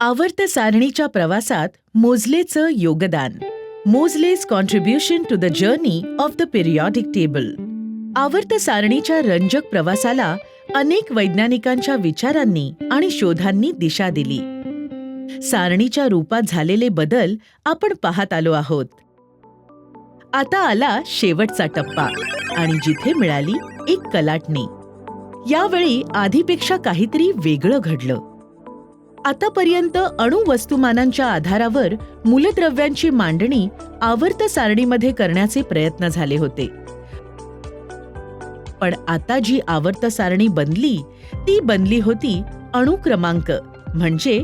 आवर्त सारणीच्या प्रवासात मोजलेचं योगदान. Moseley's contribution to the journey of the periodic table आवर्त सारणीच्या रंजक प्रवासाला अनेक वैज्ञानिकांच्या विचारांनी आणि शोधांनी दिशा दिली. सारणीच्या रूपात झालेले बदल आपण पाहत आलो आहोत. आता आला शेवटचा टप्पा आणि जिथे मिळाली एक कलाटणी. यावेळी आधीपेक्षा काहीतरी वेगळं घडलं. आतापर्यंत अणुवस्तुमानांच्या आधारावर मूलद्रव्यांची मांडणी आवर्त सारणीमध्ये करण्याचे प्रयत्न झाले होते. पण आता जी आवर्त सारणी बनली ती बनली होती अणु क्रमांक म्हणजे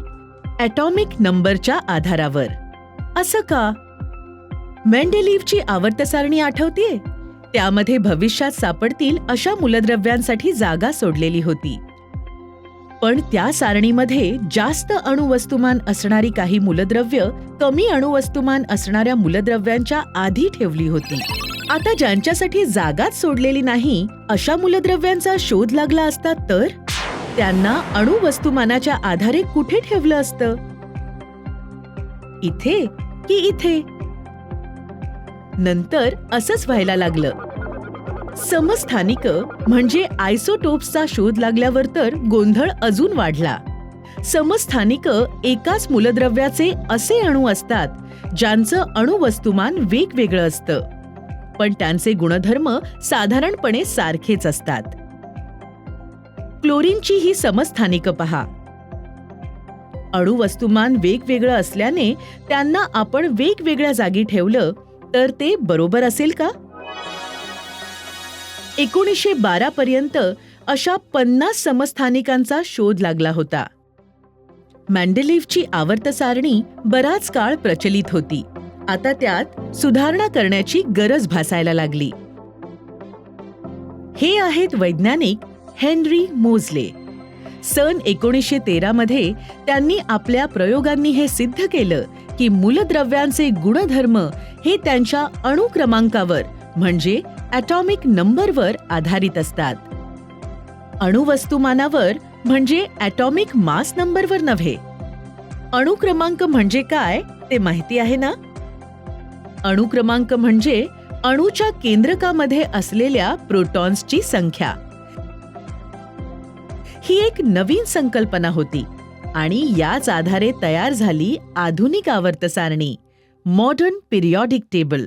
ॲटॉमिक नंबरच्या आधारावर. असं का? मेंडेलिव्हची आवर्त सारणी आठवतीये? त्यामध्ये भविष्यात सापडतील अशा मूलद्रव्यांसाठी जागा सोडलेली होती. पण त्या सारणीमध्ये जास्त अणुवस्तुमान असणारी काही मूलद्रव्य कमी अणुवस्तुमान असणाऱ्या मूलद्रव्यांच्या आधी ठेवली होती. आता ज्यांच्यासाठी जागाच सोडलेली नाही अशा मूलद्रव्यांचा शोध लागला असता तर? त्यांना अणुवस्तुमानाच्या आधारे कुठे ठेवलं असतं? इथे की इथे? नंतर असंच व्हायला लागलं. समस्थानिक म्हणजे आयसोटोप्सचा शोध लागल्यावर तर गोंधळ अजून वाढला. समस्थानिक एकाच मूलद्रव्याचे असे अणू असतात ज्यांचं अणुवस्तुमान वेगवेगळं असतं. पण त्यांचे गुणधर्म साधारणपणे सारखेच असतात. क्लोरीनची ही समस्थानिक पहा. अणुवस्तुमान वेगवेगळं असल्याने त्यांना आपण वेगवेगळ्या जागी ठेवलं तर ते बरोबर असेल का? एकोणीसशे बारा पर्यंत अशा पन्नास समस्थानिकांचा शोध लागला होता. मॅन्डेलिव्हची आवर्त सारणी बराच काळ प्रचलित होती. आता त्यात सुधारणा करण्याची गरज भासायला लागली. हे आहेत वैज्ञानिक हेनरी मोजले सन एकोणीसशे तेरा मध्ये त्यांनी आपल्या प्रयोगांनी हे सिद्ध केलं की मूलद्रव्यांचे गुणधर्म हे त्यांच्या अणुक्रमांकावर म्हणजे ॲटॉमिक नंबरवर आधारित असतात. अणुवस्तुमानावर म्हणजे ॲटॉमिक मास नंबरवर नव्हे. अणु क्रमांक म्हणजे काय ते माहिती आहे ना? अणु क्रमांक म्हणजे अणूच्या केंद्रकामध्ये असलेल्या प्रोटॉन्सची संख्या. ही एक नवीन संकल्पना होती आणि याच आधारे तयार झाली आधुनिक आवर्त सारणी मॉडर्न पिरियॉडिक टेबल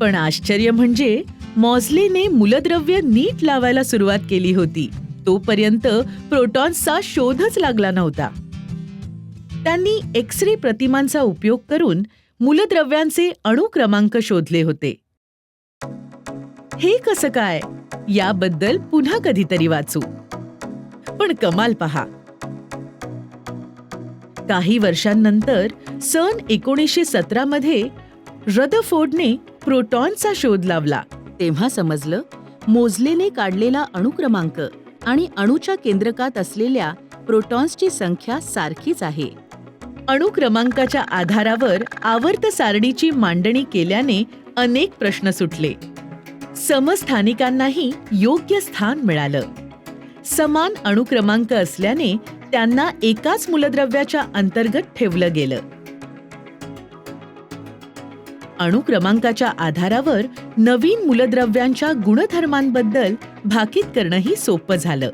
पण आश्चर्य म्हणजे मॉझलेने मूलद्रव्य नीट लावायला सुरुवात केली होती. तोपर्यंत प्रोटॉन्सचा शोधच लागला नव्हता. त्यांनी एक्स रे प्रतिमांचा उपयोग करून मूलद्रव्यांचे अणुक्रमांक शोधले होते. हे कसं काय? याबद्दल पुन्हा कधीतरी वाचू. पण कमाल पहा. काही वर्षांनंतर सन एकोणीसशे सतरा मध्ये रदफोर्डने प्रोटॉनचा शोध लावला. तेव्हा समजलं मोजलेने काढलेला अणुक्रमांक आणि अणूच्या केंद्रकात असलेल्या प्रोटॉन्सची संख्या सारखीच आहे. अणुक्रमांकाच्या आधारावर आवर्त सारणीची मांडणी केल्याने अनेक प्रश्न सुटले. समस्थानिकांनाही योग्य स्थान मिळालं. समान अणुक्रमांक असल्याने त्यांना एकाच मूलद्रव्याच्या अंतर्गत ठेवलं गेलं. अणुक्रमांकाच्या आधारावर नवीन मूलद्रव्यांच्या गुणधर्मांबद्दल भाकीत करणंही सोपं झालं.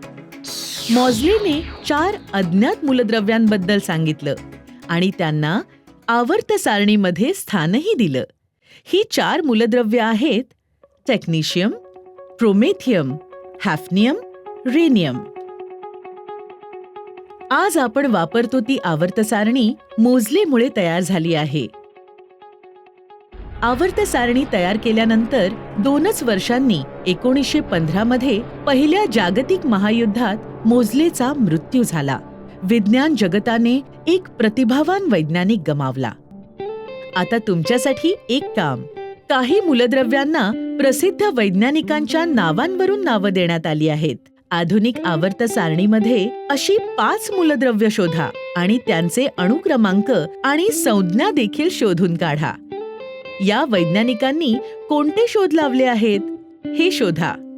मॉझलेने चार अज्ञात मूलद्रव्यांबद्दल सांगितलं आणि त्यांना आवर्त सारणीमध्ये स्थानही दिलं. ही चार मूलद्रव्य आहेत टेक्निशियम प्रोमेथियम हॅफनियम रेनियम. आज आपण वापरतो ती आवर्त सारणी मोजलेमुळे तयार झाली आहे. आवर्त सारणी तयार केल्यानंतर दोनच वर्षांनी एकोणीसशे पंधरा मध्ये पहिल्या जागतिक महायुद्धात मोजलेचा मृत्यू झाला. विज्ञान जगताने एक प्रतिभावान वैज्ञानिक गमावला. आता तुमच्यासाठी एक काम. काही मूलद्रव्यांना प्रसिद्ध वैज्ञानिकांच्या नावांवरून नावं देण्यात आली आहेत. आधुनिक आवर्त सारणीमध्ये अशी पाच मूलद्रव्य शोधा आणि त्यांचे अणुक्रमांक आणि संज्ञा देखील शोधून काढा. या वैज्ञानिकांनी कोणते शोध लावले आहेत? हे शोधा.